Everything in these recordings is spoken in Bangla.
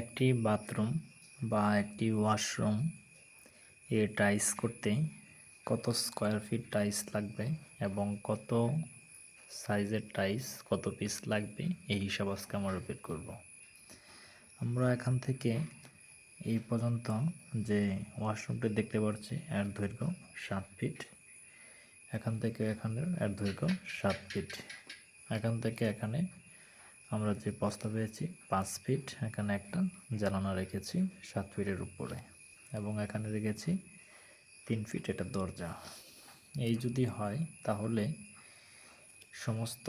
একটি বাথরুম বা একটি ওয়াশরুম, এ টাইলস করতে কত স্কোয়ার ফিট টাইলস লাগবে এবং কত সাইজের টাইলস, কত পিস লাগবে, এই হিসাব আজকে আমরা বের করব। আমরা এখান থেকে এই পর্যন্ত যে ওয়াশরুমটি দেখতে পাচ্ছি, এর দৈর্ঘ্য সাত ফিট। এখান থেকে এখানে এর দৈর্ঘ্য সাত ফিট। এখান থেকে এখানে আমরা যে বস্তা পেয়েছি, পাঁচ ফিট, এখানে একটা জ্বালানা রেখেছি সাত ফিটের উপরে এবং এখানে রেখেছি তিন ফিট এটা দরজা। এই যদি হয়, তাহলে সমস্ত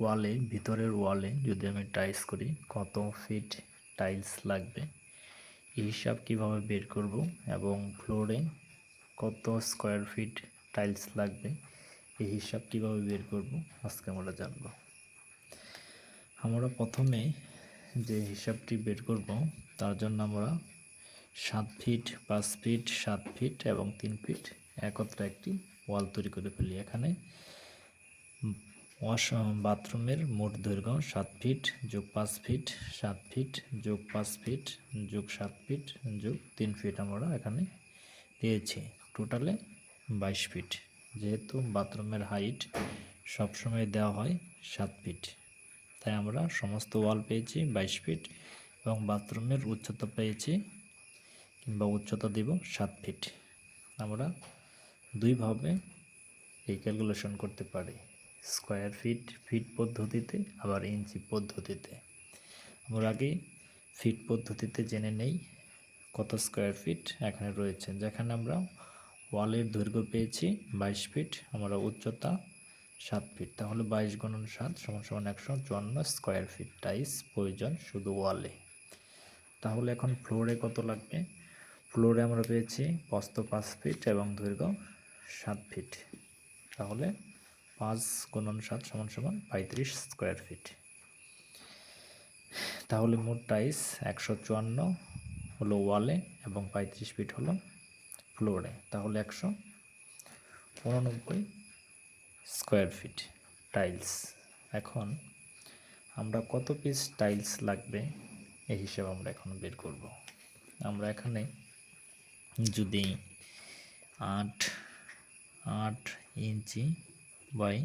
ওয়ালে, ভিতরের ওয়ালে যদি আমি টাইলস করি, কত ফিট টাইলস লাগবে? এই হিসাব কীভাবে বের করব এবং ফ্লোরে কত স্কোয়ার ফিট টাইলস লাগবে? এই হিসাব কীভাবে বের করব? আজকে আমরা জানব। আমরা প্রথমে যে হিসাবটি বের করব, তার জন্য আমরা সাত ফিট, পাঁচ ফিট, সাত ফিট এবং তিন ফিট একত্রে একটি ওয়াল তৈরি করে ফেলি। এখানে ওয়াশ, বাথরুমের মোট দৈর্ঘ্য সাত ফিট যোগ পাঁচ ফিট, সাত ফিট যোগ পাঁচ ফিট যোগ সাত ফিট যোগ তিন ফিট আমরা এখানে দিয়েছি টোটালে বাইশ ফিট। যেহেতু বাথরুমের হাইট সবসময় দেওয়া হয় সাত ফিট। তাই আমরা সমস্ত ওয়াল পেয়েছি, বাইশ ফিট এবং বাথরুমের উচ্চতা পেয়েছি কিংবা উচ্চতা দিব সাত ফিট। আমরা দুইভাবে এই ক্যালকুলেশন করতে পারি, স্কোয়ার ফিট ফিট পদ্ধতিতে, আবার ইঞ্চি পদ্ধতিতে। আমরা আগে ফিট পদ্ধতিতে জেনে নেই কত স্কোয়ার ফিট এখানে রয়েছে। যেখানে আমরা ওয়ালের দৈর্ঘ্য পেয়েছি বাইশ ফিট, আমরা উচ্চতা সাত ফিট তাহলে বাইশ গণন সাত সমান সমান একশো চুয়ান্ন স্কোয়ার ফিট টাইস প্রয়োজন শুধু ওয়ালে তাহলে এখন ফ্লোরে কত লাগবে? ফ্লোরে আমরা পেয়েছি পস্ত পাঁচ ফিট এবং দৈর্ঘ্য সাত ফিট তাহলে পাঁচ গুণন সাত সমান সমান পঁয়ত্রিশ স্কোয়ার ফিট তাহলে মোট টাইস একশো চুয়ান্ন হলো ওয়ালে এবং পঁয়ত্রিশ ফিট হলো ফ্লোরে তাহলে একশো উননব্বই স্কোয়ার ফিট টাইলস এখন আমরা কত পিস টাইলস লাগবে? এই হিসেবে আমরা এখন বের করব। আমরা এখানে যদি আট আট ইঞ্চি বাই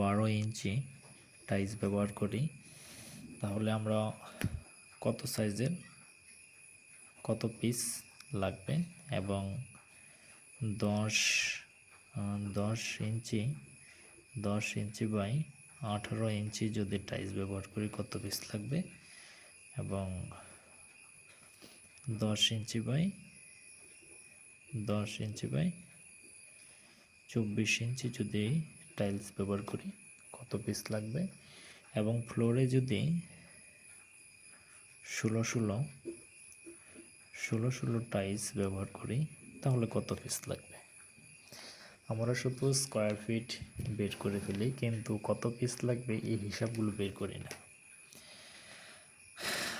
বারো ইঞ্চি টাইলস ব্যবহার করি, তাহলে আমরা কত সাইজের কত পিস লাগবে এবং দশ দশ ইঞ্চি দশ ইঞ্চি বাই আঠারো ইঞ্চি যদি টাইলস ব্যবহার করি কত পিস লাগবে? এবং দশ ইঞ্চি বাই, দশ ইঞ্চি বাই চব্বিশ ইঞ্চি যদি টাইলস ব্যবহার করি কত পিস লাগবে? এবং ফ্লোরে যদি ষোলো ষোলো ষোলো ষোলো টাইলস ব্যবহার করি তাহলে কত পিস লাগবে? আমরা শুধু স্কোয়ার ফিট বের করে ফেলি, কিন্তু কত পিস লাগবে এই হিসাবগুলো বের করি না।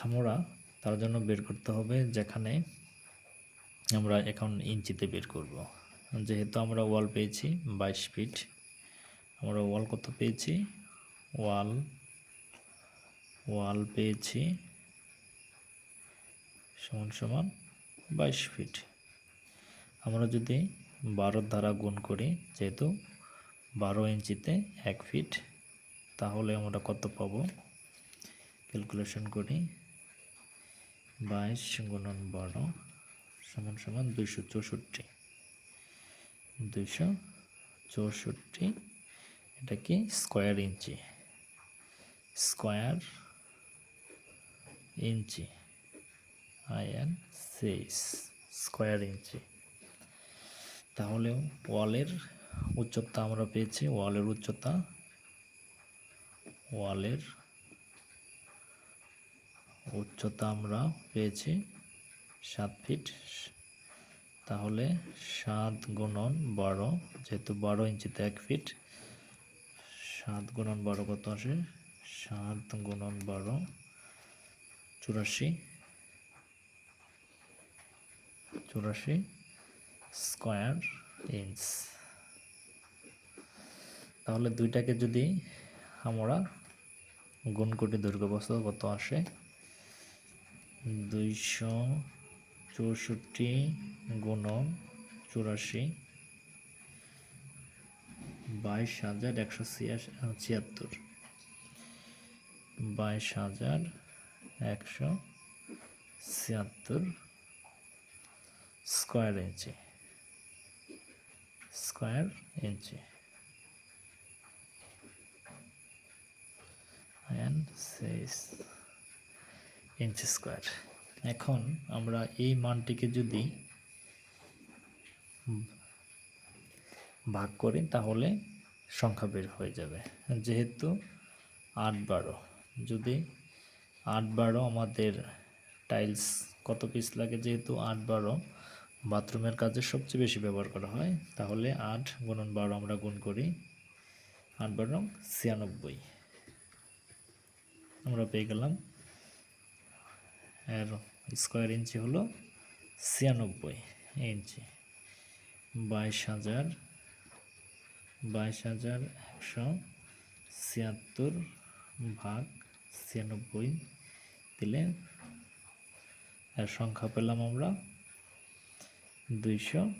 আমরা তার জন্য বের করতে হবে যেখানে আমরা এখন ইঞ্চিতে বের করব। যেহেতু আমরা ওয়াল পেয়েছি বাইশ ফিট আমরা ওয়াল কত পেয়েছি? ওয়াল ওয়াল পেয়েছি সমান সমান বাইশ ফিট আমরা যদি বারোর দ্বারা গুণ করি, যেহেতু বারো ইঞ্চিতে এক ফিট তাহলে আমরা কত পাবো? ক্যালকুলেশন করি, বাইশ গুণন বারো সমান সমান দুইশো চৌষট্টি। দুইশো চৌষট্টি, এটা কি? Square inch. Square inch. I এন সিক্স স্কোয়ার ইঞ্চি। তাহলে ওয়ালের উচ্চতা আমরা পেয়েছি, ওয়ালের উচ্চতা ওয়ালের উচ্চতা আমরা পেয়েছি সাত ফিট। তাহলে সাত গুণন বারো, যেহেতু বারো ইঞ্চিতে এক ফিট, সাত গুণন বারো কত আসে? সাত গুণন বারো, চুরাশি চুরাশি স্কোয়ার ইঞ্চ তাহলে দুইটাকে যদি আমরা গুণ কোটি দৈর্ঘ্য কত আসে? দুইশো চৌষট্টি গুণন চুরাশি বাইশ হাজার একশো ছিয়াশি ছিয়াত্তর। বাইশ হাজার একশো ছিয়াত্তর square inch. Square inch. Six inch square. এখন আমরা এই মানটিকে যদি ভাগ করি, তাহলে সংখ্যা বের হয়ে যাবে। যেহেতু আট বারো, যদি আট বারো আমাদের টাইলস কত পিস লাগে? যেহেতু আট বারো বাথরুমের কাজে সবচেয়ে বেশি ব্যবহার করা হয়, তাহলে আট গুণন বারো আমরা গুণ করি, আট বারো ছিয়ানব্বই। আমরা পেয়ে গেলাম, এর স্কোয়ার ইঞ্চি হলো ছিয়ানব্বই ইঞ্চি। বাইশ হাজার বাইশ হাজার একশো ছিয়াত্তর ভাগ ছিয়ানব্বই দিলে এর সংখ্যা পেলাম আমরা দুইশো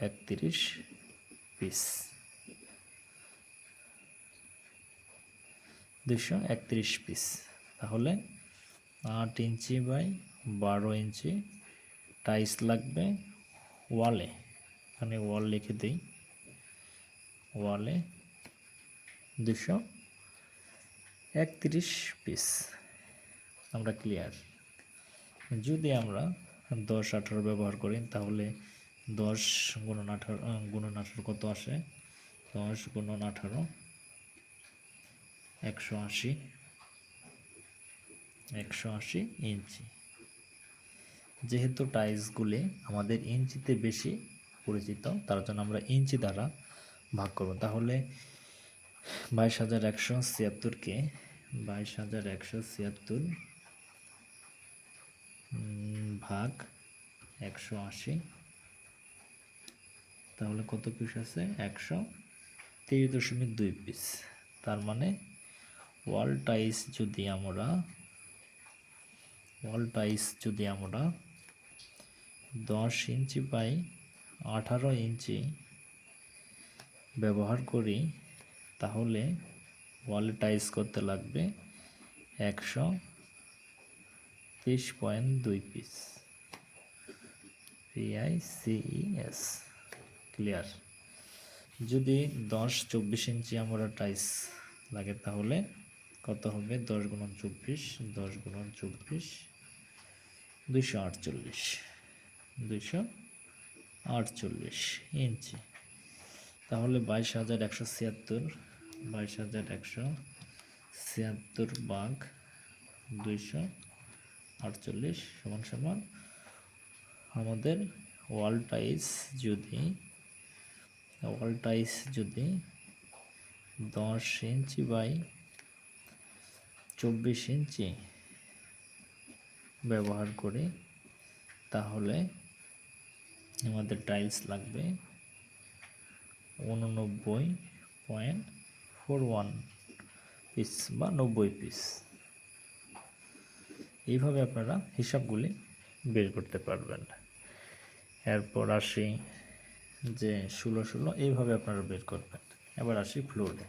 একত্রিশ পিস। দুইশো একত্রিশ পিস। তাহলে আট ইঞ্চি বাই বারো ইঞ্চি টাইস লাগবে ওয়ালে। এখানে ওয়াল লিখে দিই। ওয়ালে দুশো একত্রিশ পিস। আমরা ক্লিয়ার। যদি আমরা দশ আঠারো ব্যবহার করি, তাহলে দশ গুণন আঠারো গুণন আঠারো কত আসে? দশ গুণন আঠারো, একশো আশি একশো আশি ইঞ্চি। যেহেতু টাইলসগুলি আমাদের ইঞ্চিতে বেশি পরিচিত, তার জন্য আমরা ইঞ্চি দ্বারা ভাগ করব। তাহলে বাইশ হাজার একশো ছিয়াত্তরকে বাইশ হাজার একশো ছিয়াত্তর ভাগ একশো আশি তাহলে কত পিস আছে? একশো তিরিশ দশমিক দুই পিস তার মানে ওয়াল টাইস যদি আমরা ওয়াল টাইস যদি আমরা দশ ইঞ্চি বাই আঠারো ইঞ্চি ব্যবহার করি, তাহলে ওয়াল টাইস করতে লাগবে একশো তেইশ পয়েন্ট দুই পিস পিআইসিইএস ক্লিয়ার যদি দশ চব্বিশ ইঞ্চি আমরা টাইস লাগে তাহলে কত হবে? দশ গুণন চব্বিশ, দশ গুণন চব্বিশ, দুইশো আটচল্লিশ দুইশো আটচল্লিশ ইঞ্চি। তাহলে বাইশ হাজার একশো ছিয়াত্তর, বাইশ হাজার একশো ছিয়াত্তর বাঘ দুইশো আটচল্লিশ সমান সমান আমাদের ওয়াল টাইস যদি ওয়াল টাইস যদি দশ ইঞ্চি বাই চব্বিশ ইঞ্চি ব্যবহার করি, তাহলে আমাদের টাইলস লাগবে উননব্বই পয়েন্ট ফোর ওয়ান পিস বা নব্বই পিস এইভাবে আপনারা হিসাবগুলি বের করতে পারবেন। এরপর আসি যে ষোলো ষোলো, এইভাবে আপনারা বের করবেন। এবার আসি ফ্লোরে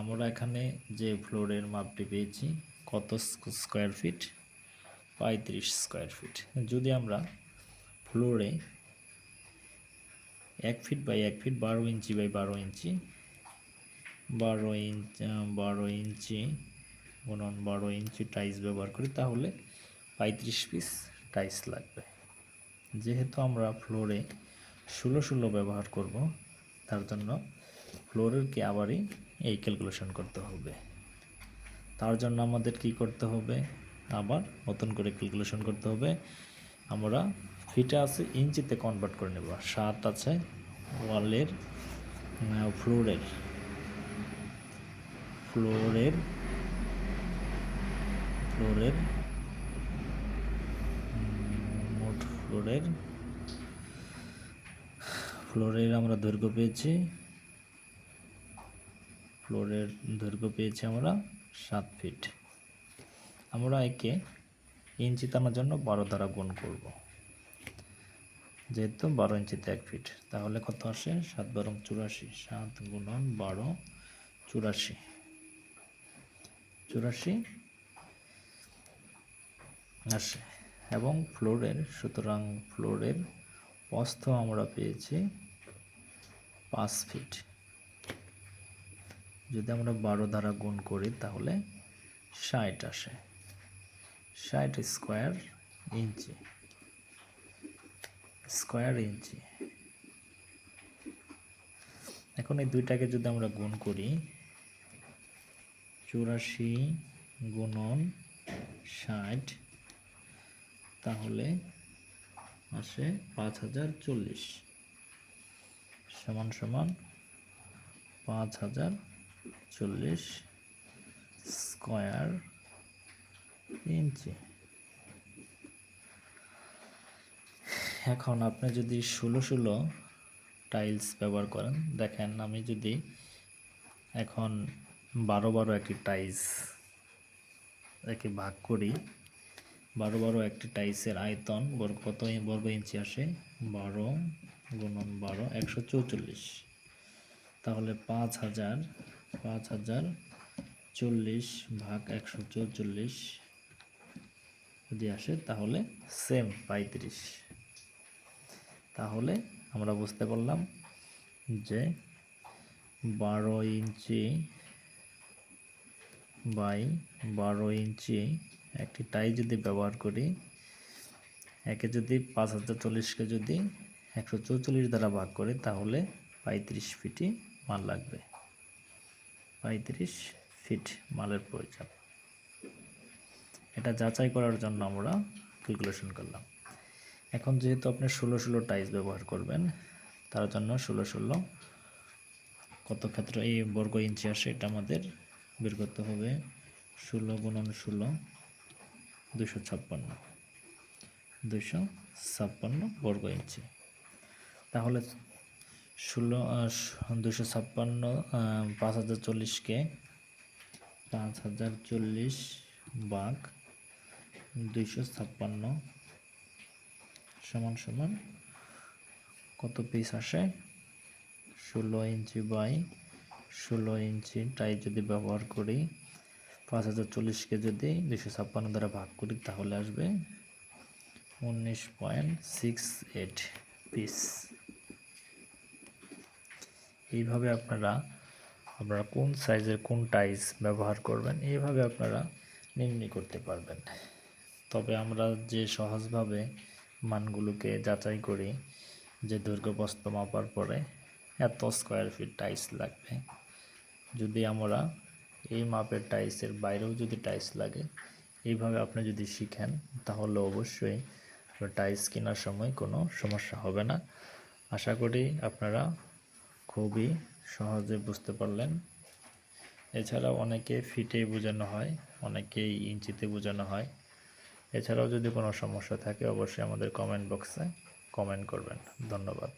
আমরা এখানে যে ফ্লোরের মাপটি পেয়েছি, কত স্কোয়ার ফিট পঁয়ত্রিশ স্কোয়ার ফিট যদি আমরা ফ্লোরে এক ফিট বাই এক ফিট বারো ইঞ্চি বাই বারো ইঞ্চি, বারো ইঞ্চ বারো ইঞ্চি গুণন বারো ইঞ্চি টাইস ব্যবহার করি, তাহলে পঁয়ত্রিশ পিস টাইস লাগবে। যেহেতু আমরা ফ্লোরে ষোলো ষোলো ব্যবহার করব। তার জন্য ফ্লোরেরকে আবারই এই ক্যালকুলেশন করতে হবে। তার জন্য আমাদের কি করতে হবে? আবার নতুন করে ক্যালকুলেশন করতে হবে। আমরা ফিটা আছে ইঞ্চিতে কনভার্ট করে নেব। সাত আছে ওয়ালের ফ্লোরের। ফ্লোরের ফ্লোরের মোট ফ্লোরের ফ্লোরের আমরা দৈর্ঘ্য পেয়েছি। ফ্লোরের দৈর্ঘ্য পেয়েছি আমরা সাত ফিট। আমরা একে ইঞ্চি টানার জন্য বারো দ্বারা গুণ করব। যেহেতু বারো ইঞ্চিতে এক ফিট, তাহলে কত আসে? সাত বারো চুরাশি। সাত গুণন বারো, চুরাশি। চুরাশি আসে। এবং ফ্লোরের, সুতরাং ফ্লোরের প্রস্থ আমরা পেয়েছি পাঁচ ফিট যদি আমরা বারো দ্বারা গুণ করি, তাহলে ষাট আসে। ষাট স্কোয়ার ইঞ্চি। স্কোয়ার ইঞ্চি। এখন এই দুইটাকে যদি আমরা গুণ করি, চুরাশি গুণন ষাট, তাহলে আসে পাঁচ হাজার চল্লিশ। সমান সমান পাঁচ হাজার চল্লিশ স্কোয়ার ইঞ্চি। এখন আপনি যদি ষোলো ষোলো টাইলস ব্যবহার করেন, দেখেন আমি যদি এখন বারো বারো একটি টাইলস একে ভাগ করি, বারো বারো একটি টাইলসের আয়তন বর্গ কত, বর্গ ইঞ্চি আসে বারো গুণন বারো, একশো চৌচল্লিশ। তাহলে পাঁচ হাজার পাঁচ হাজার চল্লিশ ভাগ একশো চৌচল্লিশ যদি আসে, তাহলে সেম পঁয়ত্রিশ। তাহলে আমরা বুঝতে পারলাম যে বারো ইঞ্চি বাই বারো ইঞ্চি একটি টাই যদি ব্যবহার করি, একে যদি পাঁচ হাজার চল্লিশকে যদি একশো চৌচল্লিশ দ্বারা ভাগ করে তাহলে পঁয়ত্রিশ ফিটই মাল লাগবে। পঁয়ত্রিশ ফিট মালের প্রয়োজন এটা যাচাই করার জন্য আমরা ক্যালকুলেশন করলাম। এখন যেহেতু আপনি ষোলো ষোলো টাইস ব্যবহার করবেন, তার জন্য ষোলো ষোলো কত ক্ষেত্রে, এই বর্গ ইঞ্চি আসে, এটা আমাদের বের করতে হবে ষোলো গুণন ষোলো দুশো ছাপ্পান্ন। দুশো ছাপ্পান্ন বর্গ ইঞ্চি। তাহলে ষোলো দুশো ছাপ্পান্ন পাঁচ হাজার চল্লিশকে পাঁচ হাজার চল্লিশ বাঘ দুইশো ছাপ্পান্ন সমান সমান কত পিস আসে? ষোলো ইঞ্চি বাই ষোলো ইঞ্চি টাই যদি ব্যবহার করি, পাঁচ হাজার চল্লিশকে যদি দুশো ছাপ্পান্ন দ্বারা ভাগ করি, তাহলে আসবে উনিশ পয়েন্ট সিক্স এইট পিস এইভাবে আপনারা আপনারা কোন সাইজের কোন টাইস ব্যবহার করবেন, এইভাবে আপনারা নির্ণয় করতে পারবেন। তবে আমরা যে সহজভাবে মানগুলোকে যাচাই করি, যে দৈর্ঘ্য প্রস্থ মাপার পরে এত স্কোয়ার ফিট টাইস লাগবে। যদি আমরা এই মাপের টাইসের বাইরেও যদি টাইস লাগে, এইভাবে আপনি যদি শিখেন, তাহলে অবশ্যই টাইস কেনার সময় কোনো সমস্যা হবে না। আশা করি আপনারা খুবই সহজে বুঝতে পারলেন। এছাড়াও অনেকে ফিটে বোঝানো হয়, অনেকেই ইঞ্চিতে বোঝানো হয়। এছাড়াও যদি কোনো সমস্যা থাকে, অবশ্যই আমাদের কমেন্ট বক্সে কমেন্ট করবেন। ধন্যবাদ।